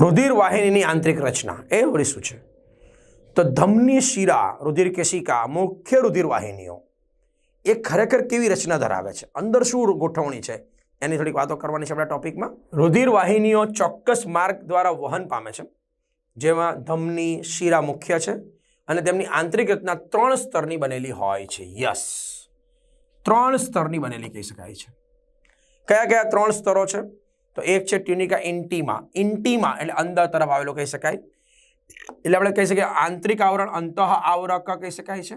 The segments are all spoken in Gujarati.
રુધિર વાહિનીની આંતરિક રચના. એ વળી શું છે? તો ધમની શિરા રુધિર કેશિકા મુખ્ય રુધિર વાહિનીઓ એ ખરેખર કેવી રચના ધરાવે છે? અંદર શું ગોઠવણી છે? એની થોડીક વાતો કરવાની છે આપણા ટોપિકમાં. રુધિર વાહિનીઓ ચોક્કસ માર્ગ દ્વારા વહન પામે છે. જેમાં ધમની શિરા મુખ્ય છે અને તેમની આંતરિક રચના ત્રણ સ્તરની બનેલી હોય છે. યસ. ત્રણ સ્તરની બનેલી કહી શકાય છે. કયા કયા ત્રણ સ્તરો છે? તો એક છે ટ્યુનિકા ઇન્ટીમા ઇન્ટીમા એટલે અંદર તરફ આવેલો કહી શકાય. એટલે આપણે કહી શકીએ આંતરિક આવરણ અંતઃ આવરક કહી શકાય છે.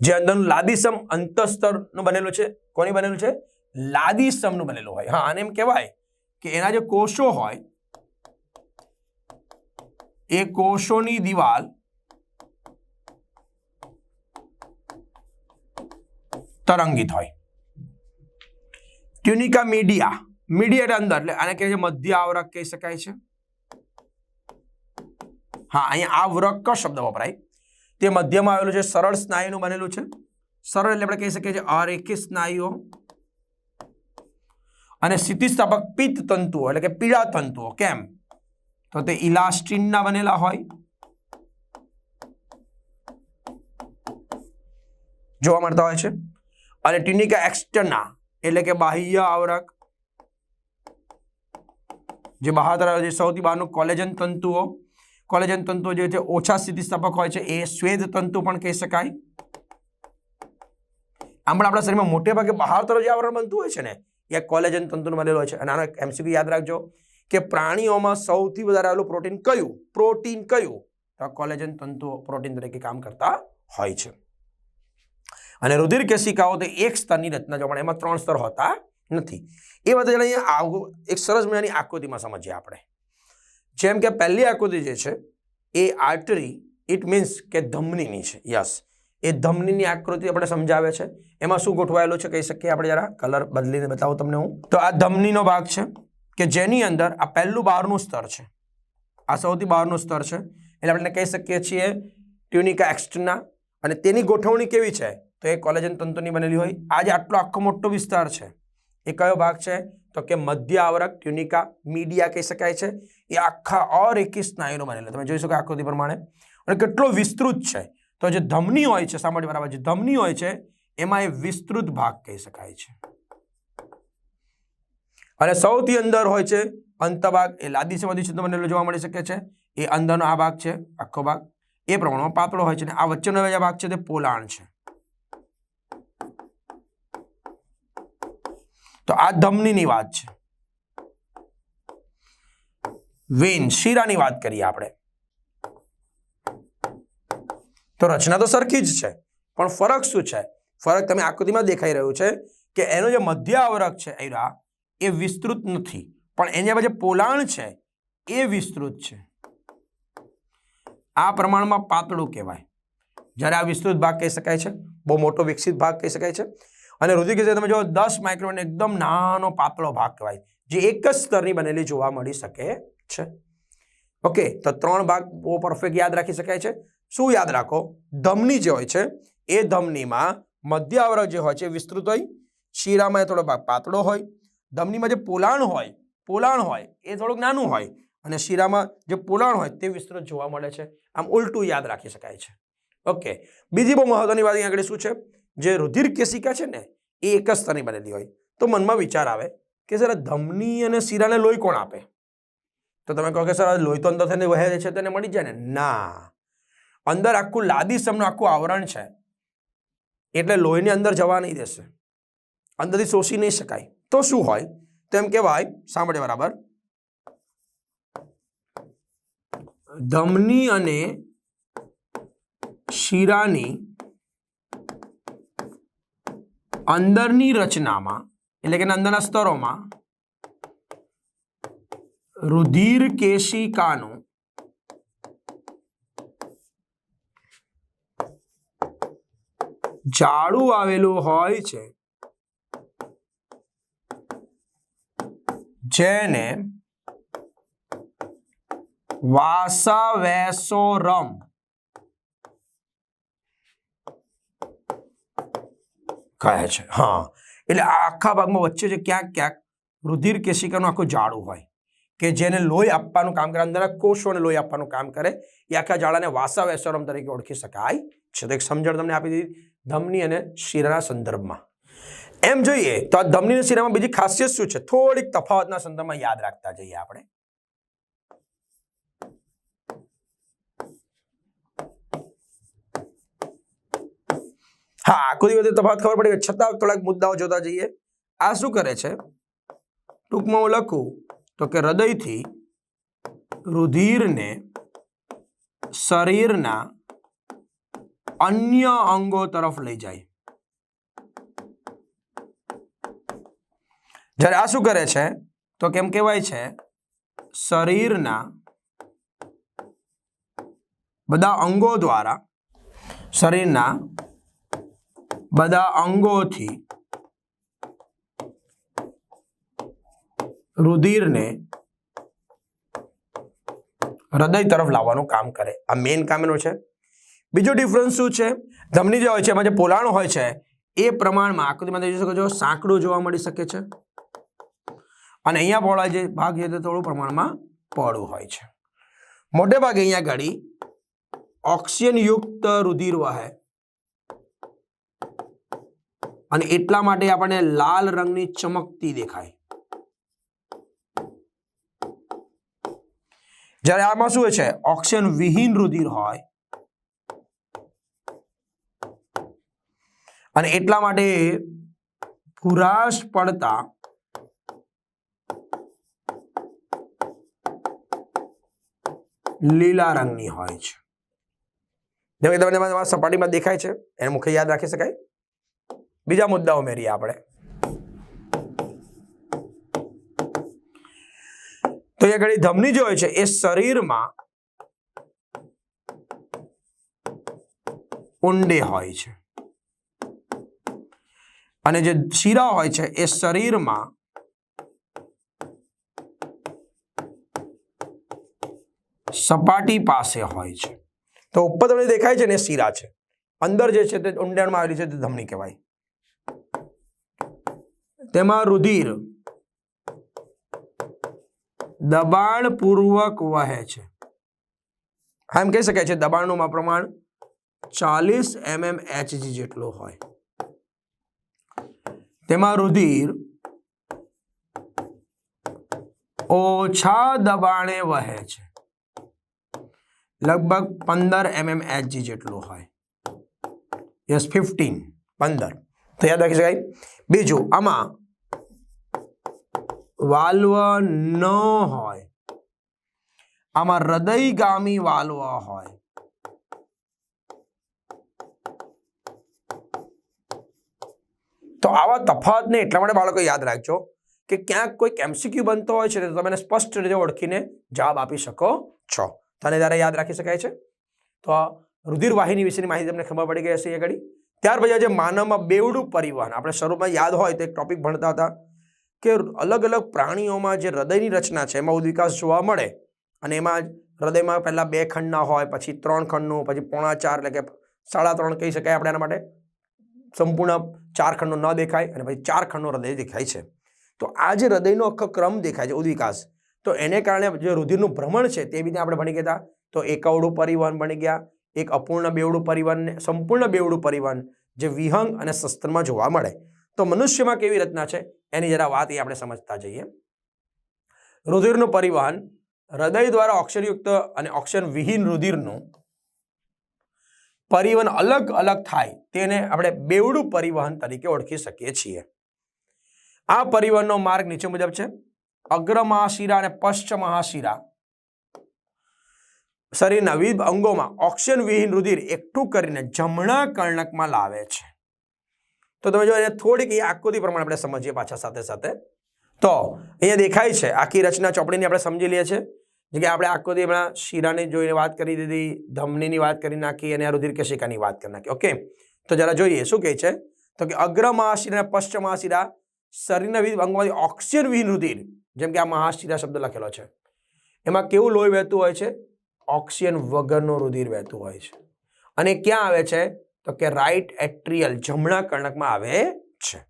જે અંદરનું લાદીસમ અંતસ્તરનું બનેલું છે. કોની બનેલું છે? લાદીસમનું બનેલું હોય. હા, આને એમ કહેવાય કે એના જે કોષો હોય, એ કોષોની દિવાલ તરંગિત હોય ટ્યુનિકા મીડિયા મીડિયા અંદર, એટલે આને કહે છે મધ્ય આવરક કહી શકાય છે. હા, અહીંયા આવરક શબ્દ વપરાય. તે મધ્યમાં આવેલું છે સરળ સ્નાયુનું બનેલું છે. સરળ એટલે આપણે કહી શકીએ છીએ અરેખી સ્નાયુઓ. અને સ્થિતિસ્થાપક પિત્ત તંતુઓ, એટલે કે પીળા તંતુઓ. કેમ? તો તે ઇલાસ્ટિનના બનેલા હોય. જોવા મળતા હોય છે. અને ટ્યુનિકા એક્સટર્ના એટલે કે બાહ્ય આવરક. જે બહાર તરફ છે સૌથી બહારનું કોલેજન તંતુઓ. કોલેજન તંતુઓ જે છે, ઓછા સ્થિતિસ્થાપક હોય છે, એ શ્વેત તંતુ પણ કહી શકાય. આમ પણ આપણા શરીરમાં મોટે ભાગે બહાર તરફ જે આવરણ બનતું હોય છે ને, એ કોલેજન તંતુનું બનેલું હોય છે. અને આનો એમસીક્યુ યાદ રાખજો કે પ્રાણીઓમાં સૌથી વધારે આવેલું પ્રોટીન કયું? પ્રોટીન કયું? તો કોલેજન તંતુઓ પ્રોટીન તરીકે કામ કરતા હોય છે. અને રુધિર કેશિકાઓ તે એક સ્તરની રચના જોવા મળે એમાં ત્રણ સ્તર હોતા નથી. એ બધા અહીંયા આવું એક સરસ મજાની આકૃતિમાં સમજીએ આપણે. જેમ કે પહેલી આકૃતિ જે છે, એ આર્ટરી ઇટ મીન્સ કે ધમનીની છે, યસ. એ ધમનીની આકૃતિ આપણે સમજાવે છે. એમાં શું ગોઠવાયેલું છે કહી શકીએ આપણે જરા? કલર બદલીને બતાવું તમને હું. તો આ ધમનીનો ભાગ છે, કે જેની અંદર આ પહેલું બહારનું સ્તર છે. આ સૌથી બહારનું સ્તર છે. એટલે આપણે કહી શકીએ છીએ ટ્યુનિકા એક્સ્ટના અને તેની ગોઠવણી કેવી છે? તો એ કોલેજન તંતુની બનેલી હોય. આજે આટલો આખો મોટો વિસ્તાર છે. એ કયો ભાગ છે? તો કે મધ્ય આવરક ટ્યુનિકા મીડિયા કહી શકાય છે. એ આખા અરેખી સ્નાયુનો બનેલો. તમે જોઈ શકો આકૃતિ પ્રમાણે. અને કેટલો વિસ્તૃત છે. તો જે ધમની હોય છે સાંભળી બરાબર જે ધમની હોય છે, એમાં એ વિસ્તૃત ભાગ કહી શકાય છે. અને સૌથી અંદર હોય છે અંતભાગ. એ લાદી સમાધિ છંદ બનેલો જોવા મળી શકે છે. એ અંદરનો આ ભાગ છે, આખો ભાગ. એ પ્રમાણમાં પાતળો હોય છે અને આ વચ્ચેનો જે ભાગ છે તે પોલાણ છે. તો આ ધમનીની વાત છે. વેન, શીરાની વાત કરીએ આપણે. તો રચના તો સરખી જ છે, પણ ફરક શું છે? ફરક તમે આકૃતિમાં દેખાઈ રહ્યું છે કે એનો જે મધ્ય આવરક છે એરા, એ વિસ્તૃત નથી, પણ એની જે પોલાણ છે, એ વિસ્તૃત છે. આ પ્રમાણમાં પાતળું કહેવાય. જ્યારે આ વિસ્તૃત ભાગ કહી શકાય છે, બહુ મોટો વિકસિત ભાગ કહી શકાય છે. અને રુધિર કે તમે જો દસ માઇક્રોન એકદમ નાનો પાતળો ભાગ કહેવાય, જે એક જ સ્તરની બનેલી જોવા મળી શકે છે. ઓકે તો ત્રણ ભાગ બહુ પરફેક્ટ યાદ રાખી શકાય છે. શું યાદ રાખો? ધમની જે હોય છે, એ ધમનીમાં મધ્ય આવરક જે હોય છે વિસ્તૃત હોય, શીરામાં થોડો ભાગ પાતળો હોય, ધમનીમાં જે પોલાણ હોય પોલાણ હોય, એ થોડુંક નાનું હોય, અને શીરામાં જે પોલાણ હોય, તે વિસ્તૃત જોવા મળે છે. આમ ઉલટું યાદ રાખી શકાય છે. ઓકે બીજી બહુ મહત્વની વાત અહીંયા આગળ શું છે? જે રુધિર કેશિકા છે ને, એ એક જ સ્તરની બનેલી હોય. તો મનમાં વિચાર આવે કે સર ધમની અને શીરાને લોહી કોણ આપે? તો તમે કહો કે સર લોહી તો અંદર થઈને વહે છે, તેને મળી જાય ને? ના. અંદર આખું લાદી સમનું આખું આવરણ છે. એટલે લોહીની અંદર જવા નહીં દેશે. અંદરથી શોષી નહીં શકાય. તો શું હોય? તો એમ કહેવાય સાંભળે બરાબર? ધમની અને શીરાની અંદરની રચનામાં એટલે કે અંદરના સ્તરોમાં રુધિર કેશિકાનું જાડું આવેલું હોય છે જેને વાસાવેસોરમ કહે છે. હા. એટલે આ આખા ભાગમાં વચ્ચે જે ક્યાંક ક્યાંક રુધિર કેશિકાનું આખું જાડું હોય કે જેને લોહી આપવાનું કામ કરે અંદરના કોષોને લોહી આપવાનું કામ કરે, એ આખા જાળાને વાસા વેસોરમ તરીકે ઓળખી શકાય. છે તો એક સમજણ તમને આપી દીધી ધમની અને શિરાના સંદર્ભમાં. એમ જોઈએ તો આ ધમની અને શિરામાં બીજી ખાસિયત શું છે? થોડીક તફાવતના સંદર્ભમાં યાદ રાખતા જઈએ આપણે. હા, આખો દિવસ તફાવત ખબર પડી છતાં થોડાક મુદ્દાઓ જોતા જઈએ. આ શું કરે છે? ટૂંકમાં હું લખું તો કે હૃદયથી રુધિરને શરીરના અન્ય અંગો તરફ લઈ જાય. જ્યારે આ શું કરે છે? તો કેમ કહેવાય છે? શરીરના બધા અંગો દ્વારા શરીરના બધા અંગોથી રુધિરને હૃદય તરફ લાવવાનું કામ કરે. આ મેઇન કામ એનું છે. બીજો ડિફરન્સ શું છે? ધમની જે હોય છે, એમાં જે પોલાણો હોય છે, એ પ્રમાણમાં આકૃતિમાં જોઈ શકો છો સાંકડું જોવા મળી શકે છે. અને અહીંયા પહોળા જે ભાગ છે તે થોડું પ્રમાણમાં પહોળું હોય છે. મોટે ભાગે અહીંયા ઘડી ઓક્સિજન યુક્ત રુધિર વહે. અને એટલા માટે આપણને લાલ રંગની ચમકતી દેખાય. જ્યારે આમાં શું છે? ઓક્સિજન વિહીન રુધિર હોય. અને એટલા માટે ભૂરાશ પડતા લીલા રંગની હોય છે. સપાટીમાં દેખાય છે? એને મુખ્ય યાદ રાખી શકાય? બીજા મુદ્દા ઉમેરીએ આપણે. તો એ ઘડી ધમની જે હોય છે, એ શરીરમાં ઊંડે હોય છે. અને જે શીરા હોય છે, એ શરીરમાં સપાટી પાસે હોય છે. તો ઉપર તમને દેખાય છે ને શીરા છે. અંદર જે છે તે ઊંડાણમાં આવેલી છે તે ધમની કહેવાય. તેમાં રુધિર દબાણપૂર્વક વહે છે. હા એમ કહી શકાય છે દબાણનું પ્રમાણ ચાલીસ એમએમ એચજી જેટલું હોય. તેમાં રુધિર ઓછા દબાણે વહે છે. લગભગ પંદર એમએમ એચજી જેટલું હોય. યસ, ફિફ્ટીન, પંદર. તો યાદ રાખી શકાય. બીજું, આમાં વાલ્વ ન હોય, આમાં હૃદયગામી વાલ્વ હોય. તો આવા તફાવતને એટલા માટે બાળકો યાદ રાખજો કે ક્યાંક કોઈક એમસીક્યુ બનતો હોય છે તો તમે સ્પષ્ટ રીતે ઓળખીને જવાબ આપી શકો છો. તને ત્યારે યાદ રાખી શકાય છે. તો રુધિર વિશેની માહિતી તમને ખબર પડી ગઈ હશે એ ઘડી ત્યાર પછી આજે માનવમાં બેવડું પરિવહન. આપણે શરૂમાં યાદ હોય તો એક ટોપિક ભણતા હતા કે અલગ અલગ પ્રાણીઓમાં જે હૃદયની રચના છે, એમાં ઉદ્વિકાસ જોવા મળે અને એમાં હૃદયમાં પહેલાં બે ખંડના હોય, પછી ત્રણ ખંડનું, પછી પોણા ચાર એટલે કે સાડા ત્રણ કહી શકાય આપણે એના માટે. સંપૂર્ણ ચાર ખંડનો ન દેખાય અને પછી ચાર ખંડનો હૃદય દેખાય છે. તો આ જે હૃદયનો આખો ક્રમ દેખાય છે, ઉદ્વિકાસ, તો એને કારણે જે રુધિરનું ભ્રમણ છે તે બીજા આપણે ભણી ગયા તો એકવડું પરિવહન ભણી ગયા એક અપૂર્ણ બેવડું પરિવહનને સંપૂર્ણ બેવડું પરિવહન જે વિહંગ અને શસ્ત્રમાં જોવા મળે. તો મનુષ્યમાં કેવી રચના છે? એની જરા વાત એ આપણે સમજતા જઈએ. રુધિરનું પરિવહન, હૃદય દ્વારા ઓક્સિજનયુક્ત અને ઓક્સિજન વિહીન રુધિરનું પરિવહન અલગ અલગ થાય, તેને આપણે બેવડું પરિવહન તરીકે ઓળખી શકીએ છીએ. આ પરિવહનનો માર્ગ નીચે મુજબ છે. અગ્ર મહાશિરા અને પશ્ચ મહાશિરા શરીરના વિવિધ અંગોમાં ઓક્સિજન વિહીન રુધિર એકઠું કરીને જમણા કર્ણકમાં લાવે છે. તો તમે જો એને થોડીક એ આકૃતિ પ્રમાણે આપણે સમજીએ પાછા સાથે સાથે. તો અહીંયા દેખાય છે, આખી રચના ચોપડીની આપણે સમજી લઈએ છીએ. જે કે આપણે આકૃતિ હમણાં શીરાની જોઈને વાત કરી દીધી, ધમનીની વાત કરી નાખી, અને આ રુધિર કેશિકાની વાત કરી નાખી. ઓકે? તો જરા જોઈએ, શું કહે છે? તો કે અગ્ર મહાશિરા અને પશ્ચ મહાશિરા શરીરના વિવિધ અંગોમાંથી ઓક્સિજન વિહીન રુધિર, જેમ કે આ મહાશિરા શબ્દ લખેલો છે. એમાં કેવું લોહી વહેતું હોય છે? ઓક્સિજન વગરનું રુધિર વહેતું હોય છે. અને ક્યાં આવે છે? તો કે રાઈટ એટ્રિયલ જમણા કર્ણકમાં આવે છે.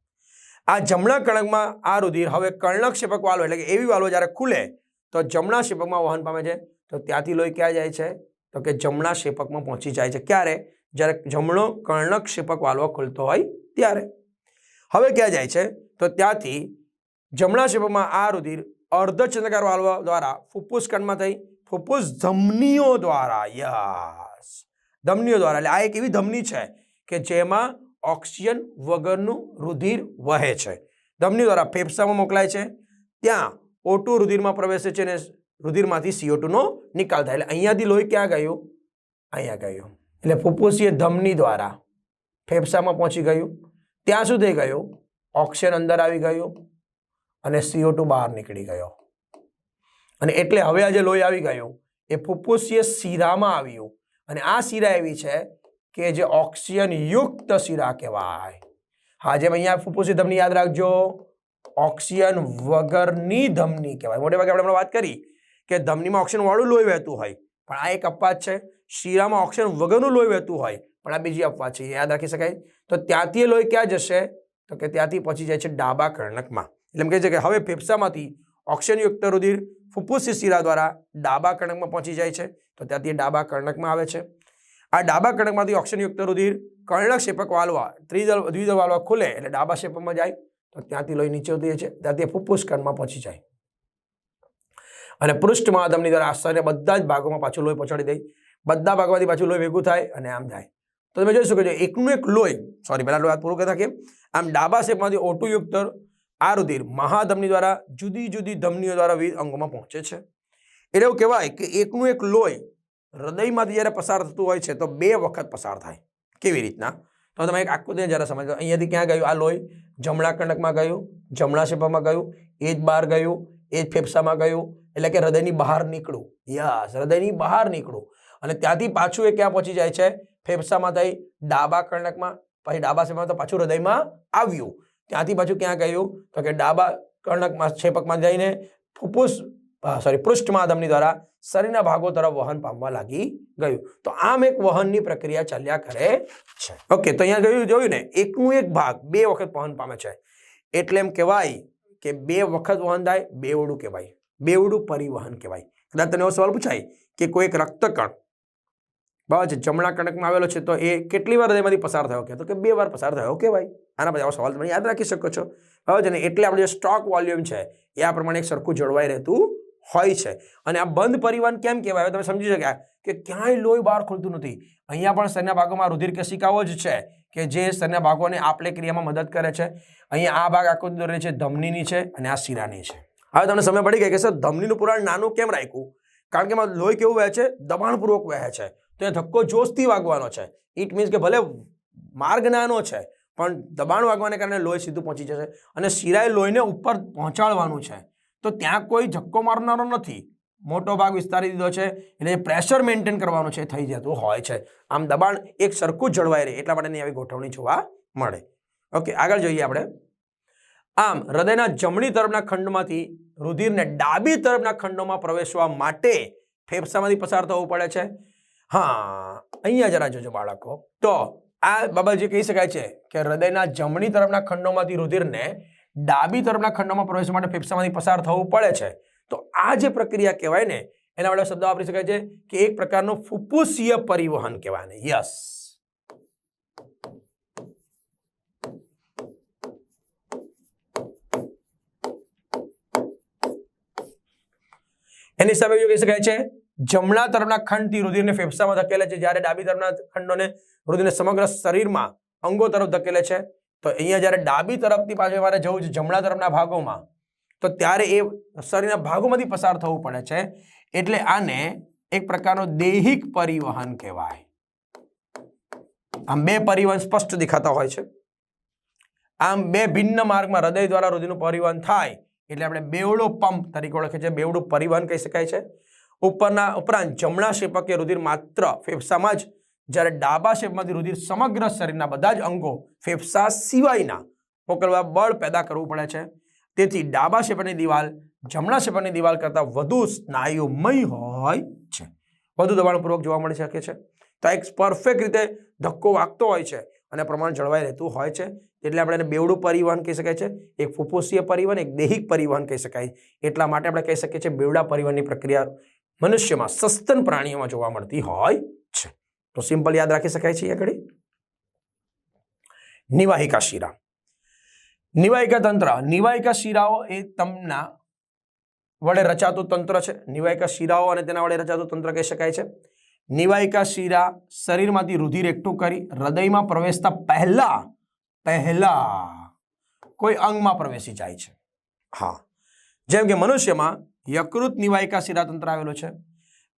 આ જમણા કણકમાં આ રુધિર હવે કર્ણક શેપક વાલ્વ એટલે કે એવી વાલ્વ જ્યારે ખુલે, તો જમણા શેપકમાં વહન પામે છે. તો ત્યાંથી લોહી ક્યાં જાય છે? તો કે જમણા શેપકમાં પહોંચી જાય છે. ક્યારે? જ્યારે જમણો કર્ણક શેપક વાલ્વ ખુલતો હોય ત્યારે. હવે ક્યાં જાય છે? તો ત્યાંથી જમણા શેપકમાં આ રુધિર અર્ધચંદ્રકાર વાલ્વ દ્વારા ફુફ્ફુસ કણમાં થઈ ફુફ્ફુસ ધમનીઓ દ્વારા, યસ. ધમનીઓ દ્વારા, એટલે આ એક એવી ધમની છે કે જેમાં ઓક્સિજન વગરનું રુધિર વહે છે. ધમની દ્વારા ફેફસામાં મોકલાય છે. ત્યાં ઓટુ રુધિરમાં પ્રવેશે છે અને રુધિરમાંથી સીઓ નો નિકાલ થાય. એટલે અહીંયાથી લોહી ક્યાં ગયું? અહીંયા ગયું. એટલે ફુફ્ફુસીય ધમની દ્વારા ફેફસામાં પહોંચી ગયું. ત્યાં સુધી ગયું. ઓક્સિજન અંદર આવી ગયું અને સીઓ બહાર નીકળી ગયો. અને એટલે હવે આ જે લોહી આવી ગયું. એ ફુફ્ફુસીય શીરામાં આવ્યું. અને આ શીરા એવી છે કે જે ઓક્સિજન યુક્ત શીરા કહેવાય. હા, જેમ અહીંયા ફુફ્ફુસી ધમની યાદ રાખજો. ઓક્સિજન વગરની ધમની કહેવાય. મોટે ભાગે આપણે વાત કરી કે ધમનીમાં ઓક્સિજન વાળું લોહી વહેતું હોય. પણ આ એક અપવાદ છે. શીરામાં ઓક્સિજન વગરનું લોહી વહેતું હોય. પણ આ બીજી અપવાદ છે. યાદ રાખી શકાય. તો ત્યાંથી એ લોહી ક્યાં જશે? તો કે ત્યાંથી પહોંચી જાય છે ડાબા કર્ણકમાં. એટલે એમ કહે છે કે હવે ફેફસામાંથી ઓક્સિજનયુક્ત રુધિર ફુફ્ફુસી શિરા દ્વારા ડાબા કર્ણકમાં પહોંચી જાય છે. તો ત્યાંથી ડાબા કર્ણકમાં આવે છે. આ ડાબા કર્ણકમાંથી ઓક્સિજનયુક્ત રુધિર કર્ણક શેપક વાલવા ત્રિદલ દ્વિદલ વાલવા ખુલે એટલે ડાબા શેપકમાં જાય. તો ત્યાંથી લોહી નીચે ઉતરે છે ત્યાંથી ફુફ્ફુસ કણમાં પહોંચી જાય. અને પૃષ્ઠ મહાધમની દ્વારા આશ્ચર્ય બધા જ ભાગોમાં પાછું લોહી પહોંચાડી દઈ બધા ભાગમાંથી પાછું લોહી ભેગું થાય અને આમ જાય. તો તમે જોઈ શકો છો, એકનું એક લોહી સોરી પહેલાં વાત પૂરું કરતા કે આમ ડાબા શેપમાંથી ઓટુયુક્ત આ રુધિર મહાધમની દ્વારા, જુદી જુદી ધમનીઓ દ્વારા વિવિધ અંગોમાં પહોંચે છે. એટલે એવું કહેવાય કે એકનું એક લોહી હૃદયમાંથી જ્યારે પસાર થતું હોય છે, તો બે વખત પસાર થાય. કેવી રીતના? તો તમે એક આખું જરા સમજો. અહીંયાથી ક્યાં ગયું? આ લોહી જમણા કંડકમાં ગયું, જમણા શેપામાં ગયું, એ જ બહાર ગયું, એ જ ફેફસામાં ગયું, એટલે કે હૃદયની બહાર નીકળું યસ, હૃદયની બહાર નીકળું અને ત્યાંથી પાછું એ ક્યાં પહોંચી જાય છે? ફેફસામાં થઈ, ડાબા કર્ણકમાં, પછી ડાબા શેપમાં તો પાછું હૃદયમાં આવ્યું. ત્યાંથી પાછું ક્યાં ગયું? તો કે ડાબા કર્ણકમાં, છેપકમાં જઈને ફૂફૂસ સોરી પૃષ્ઠમાધમની દ્વારા શરીરના ભાગો તરફ વહન પામવા લાગી ગયું. તો આમ એક વહનની પ્રક્રિયા ચાલ્યા કરે છે. ઓકે તો અહીંયા જોયું જોયું ને? એકનું એક ભાગ બે વખત વહન પામે છે. એટલે એમ કહેવાય કે બે વખત વહન થાય બેવડું કહેવાય. બેવડું પરિવહન કહેવાય. કદાચ તને એવો સવાલ પૂછાય કે કોઈ એક રક્તકણ છે? જમણા કણકમાં આવેલો છે તો એ કેટલી વાર હૃદયમાંથી પસાર થયો કે? તો કે બે વાર પસાર થયો કહેવાય આના પછી આવો સવાલ તમે યાદ રાખી શકો છો. છે? ને એટલે આપણે જે સ્ટોક વોલ્યુમ છે, એ આ પ્રમાણે એક સરખું જળવાઈ રહેતું હોય છે. અને આ બંધ પરિવહન કેમ કહેવાય? હવે તમે સમજી શક્યા કે ક્યાંય લોહી બહાર ખુલતું નથી. અહીંયા પણ શરીરના ભાગોમાં રુધિર કેશિકાઓ જ છે કે જે શરીરના ભાગોને આપલે ક્રિયામાં મદદ કરે છે. અહીંયા આ ભાગ આખો દોરે છે, ધમનીની છે અને આ શિરાની છે. હવે તમને સમય પડી ગઈ કે સર, ધમનીનું પુરાણ નાનું કેમ રાખ્યું? કારણ કે એમાં લોહી કેવું વહે છે? દબાણપૂર્વક વહે છે. તો એ ધક્કો જોશથી વાગવાનો છે. ઇટ મીન્સ કે ભલે માર્ગ નાનો છે, પણ દબાણ વાગવાને કારણે લોહી સીધું પહોંચી જશે અને શિરાએ લોહીને ઉપર પહોંચાડવાનું છે. તો ત્યાં કોઈ ધક્કો મારનારો નથી. મોટો ભાગ વિસ્તારી દીધો છે, એટલે પ્રેશર મેન્ટેન કરવાનું છે થઈ જતું હોય છે. આમ દબાણ એક સરખું જળવાઈ રહે, એટલા માટેની આવી ગોઠવણી જોવા મળે. ઓકે આગળ જોઈએ આપણે. આમ, હૃદયના જમણી તરફના ખંડમાંથી રુધિરને ડાબી તરફના ખંડોમાં પ્રવેશવા માટે ફેફસામાંથી પસાર થવું પડે છે. હા, અહીંયા જરા જોજો બાળકો. તો આ બાબત જે કહી શકાય છે કે હૃદયના જમણી તરફના ખંડોમાંથી રુધિરને ડાબી તરફના ખંડોમાં પ્રવેશ માટે ફેફસામાંથી પસાર થવું પડે છે. તો આ જે પ્રક્રિયા કહેવાય ને, એના વડે શબ્દ વાપરી શકાય છે કે એક પ્રકારનું ફુફ્ફુસીય પરિવહન કહેવાય યસ. એની સામે કહી શકાય છે જમણા તરફના ખંડથી રુધિરને ફેફસામાં ધકેલે છે. જ્યારે ડાબી તરફના ખંડોને રુધિરને સમગ્ર શરીરમાં અંગો તરફ ધકેલે છે. તો અહીંયા જ્યારે ડાબી તરફથી પાછળ મારે જવું છે જમણા તરફના ભાગોમાં, તો ત્યારે એ શરીરના ભાગોમાંથી પસાર થવું પડે છે. એટલે આને એક પ્રકારનો દૈહિક પરિવહન કહેવાય. આમ બે પરિવહન સ્પષ્ટ દેખાતા હોય છે. આમ બે ભિન્ન માર્ગમાં હૃદય દ્વારા રુધિરનું પરિવહન થાય, એટલે આપણે બેવડો પંપ તરીકે ઓળખે છે. બેવડું પરિવહન કહી શકાય છે. ઉપરના ઉપરાંત જમણા શેપકે રુધિર માત્ર ફેફસામાં જ, જ્યારે ડાબા શેપમાંથી રુધિર સમગ્ર શરીરના બધા જ અંગો ફેફસા સિવાયના મોકલવા બળ પેદા કરવું પડે છે. તેથી ડાબા શેપની દિવાલ જમણા શેપની દિવાલ કરતાં વધુ સ્નાયુમય હોય છે. વધુ દબાણપૂર્વક જોવા મળી શકે છે. તો એક પરફેક્ટ રીતે ધક્કો વાગતો હોય છે અને પ્રમાણ જળવાઈ રહેતું હોય છે. એટલે આપણે એને બેવડું પરિવહન કહી શકાય છે, એક ફુફુસીય પરિવહન, એક દૈહિક પરિવહન કહી શકાય. એટલા માટે આપણે કહી શકીએ છીએ બેવડા પરિવહનની પ્રક્રિયા મનુષ્યમાં સસ્તન પ્રાણીઓમાં જોવા મળતી હોય છે. તો સિમ્પલ યાદ રાખી શકાય છે આગળ નિવાહિકા શિરા. નિવાહિકા તંત્ર. નિવાહિકા શિરાઓ એ તમના વડે રચાતું તંત્ર છે. નિવાહિકા શિરાઓ અને તેના વડે રચાતું તંત્ર કહી શકાય છે. નિવાહિકા શિરા શરીરમાંથી રુધિર એકઠું કરી હૃદયમાં પ્રવેશતા પહેલા પહેલા કોઈ અંગમાં પ્રવેશી જાય છે. હા. જેમ કે મનુષ્યમાં યકૃત નિવાહિકા શિરા તંત્ર આવેલું છે.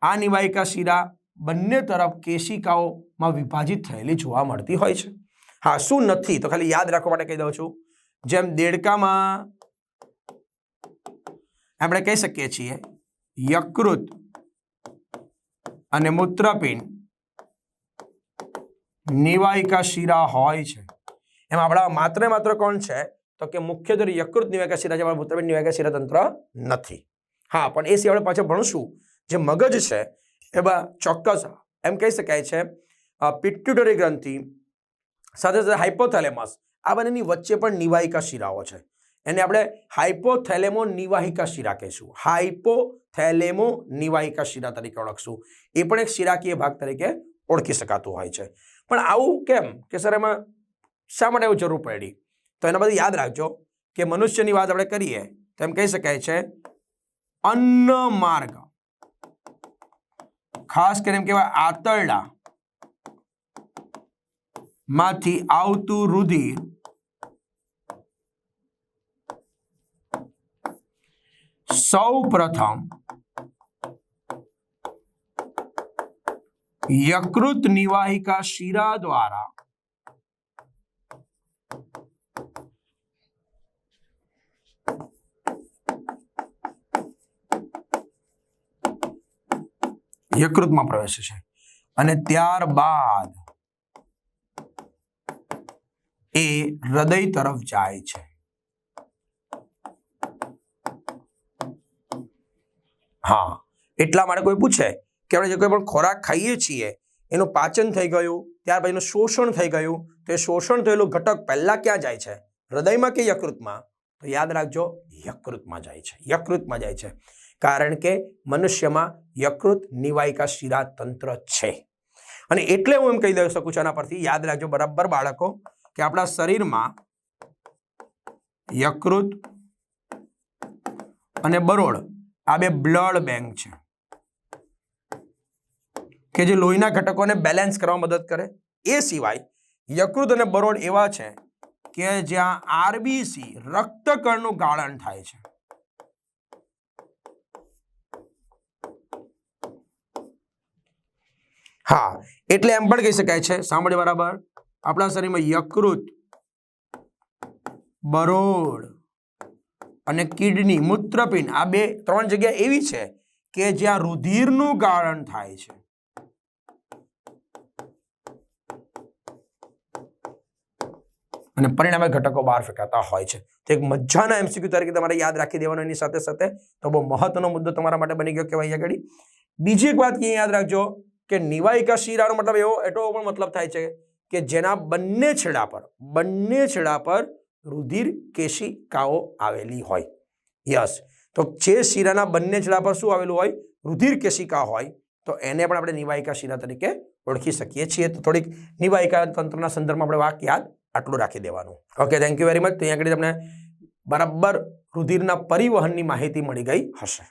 આ નિવાહિકા શિરા બંને તરફ કેશિકાઓમાં વિભાજિત થયેલી જોવા મળતી હોય છે. હા, શું નથી? તો ખાલી યાદ રાખવા માટે કહી દઉં છું. જેમ દેડકામાં આપણે કહી શકીએ છીએ, યકૃત અને મૂત્રપિંડ નિવાહિકા શિરા હોય છે. એમાં આપણા માત્ર માત્ર કોણ છે? તો કે મુખ્યત્વે યકૃત નિવાહિકા શિરા છે મૂત્રપિંડ નિવાહિકા શિરા તંત્ર નથી. હા, પણ એ સિવાય પાછળ ભણશું. જે મગજ છે એમાં ચોક્કસ એમ કહી શકાય છે પિટ્યુટરી ગ્રંથિ, સાથે સાથે હાઇપોથેલેમસ આ બંનેની વચ્ચે પણ નિવાહિકા શિરાઓ છે. એને આપણે હાઇપોથેલેમો નિવાહિકા શિરા કહીશું. હાઇપોથેલેમો નિવાહિકા શિરા તરીકે ઓળખશું. એ પણ એક શિરાકીય ભાગ તરીકે ઓળખી શકાતું હોય છે. પણ આવું કેમ? કે સર, એમાં શા માટે એવું જરૂર પડી? તો એના બધી યાદ રાખજો કે મનુષ્યની વાત આપણે કરીએ તો એમ કહી શકાય છે અન્ન માર્ગ ખાસ કરીને એમ કહેવાય આંતરડા માંથી આવતું રુધિર સૌ પ્રથમ યકૃત નિવાહિકા શિરા દ્વારા યકૃતમાં પ્રવેશે છે. અને ત્યારબાદ એ હૃદય તરફ જાય છે. હા, એટલા માટે કોઈ પૂછે કે આપણે જે કોઈ પણ ખોરાક ખાઈએ છીએ, એનું પાચન થઈ ગયું, ત્યાર પછી એનું શોષણ થઈ ગયું, તો એ શોષણ થયેલું ઘટક પહેલા ક્યાં જાય છે? હૃદયમાં કે યકૃતમાં? તો યાદ રાખજો, યકૃતમાં જાય છે, યકૃતમાં જાય છે. કારણ કે મનુષ્યમાં યકૃત નિવાયિકા શિરા તંત્ર છે. અને એટલે હું એમ કહી દઈ શકું છું આના પરથી, યાદ રાખજો બરાબર બાળકો, કે આપણા શરીરમાં યકૃત અને બરોળ આ બે બ્લડ બેંક છે. કે જે લોહીના ઘટકોને બેલેન્સ કરવામાં મદદ કરે. એ સિવાય યકૃત અને બરોળ એવા છે કે જ્યાં આરબીસી રક્તકણનું ગાળણ થાય છે. હા, એટલે એમ પણ કહી શકાય છે. સાંભળે બરાબર? આપણા શરીરમાં યકૃત, બરોડ અને કિડની, મૂત્રપિંડ આ બે ત્રણ જગ્યા એવી છે કે જ્યાં રુધિરનું ગાળણ થાય છે. અને પરિણામે ઘટકો બહાર ફેંકાતા હોય છે. તો એક મજાના એમસીક્યુ તરીકે તમારે યાદ રાખી દેવાનો એની સાથે સાથે. તો બહુ મહત્વનો મુદ્દો તમારા માટે બની ગયો કહેવાય આગળ. બીજી એક વાત કે યાદ રાખજો કે નિવાહિકા શિરાનો મતલબ એવો એટલો પણ મતલબ થાય છે કે જેના બંને છેડા પર, બંને છેડા પર રુધિર કેશિકાઓ આવેલી હોય. યસ. તો જે શિરાના બંને છેડા પર શું આવેલું હોય? રુધિર કેશિકા હોય. તો એને પણ આપણે નિવાહિકા શિરા તરીકે ઓળખી શકીએ છીએ. તો થોડીક નિવાહિકા તંત્રના સંદર્ભમાં આપણે વાક યાદ આટલું રાખી દેવાનું. Okay thank you very much તો અહીંયા આગળ તમને બરાબર રુધિરના પરિવહનની માહિતી મળી ગઈ હશે.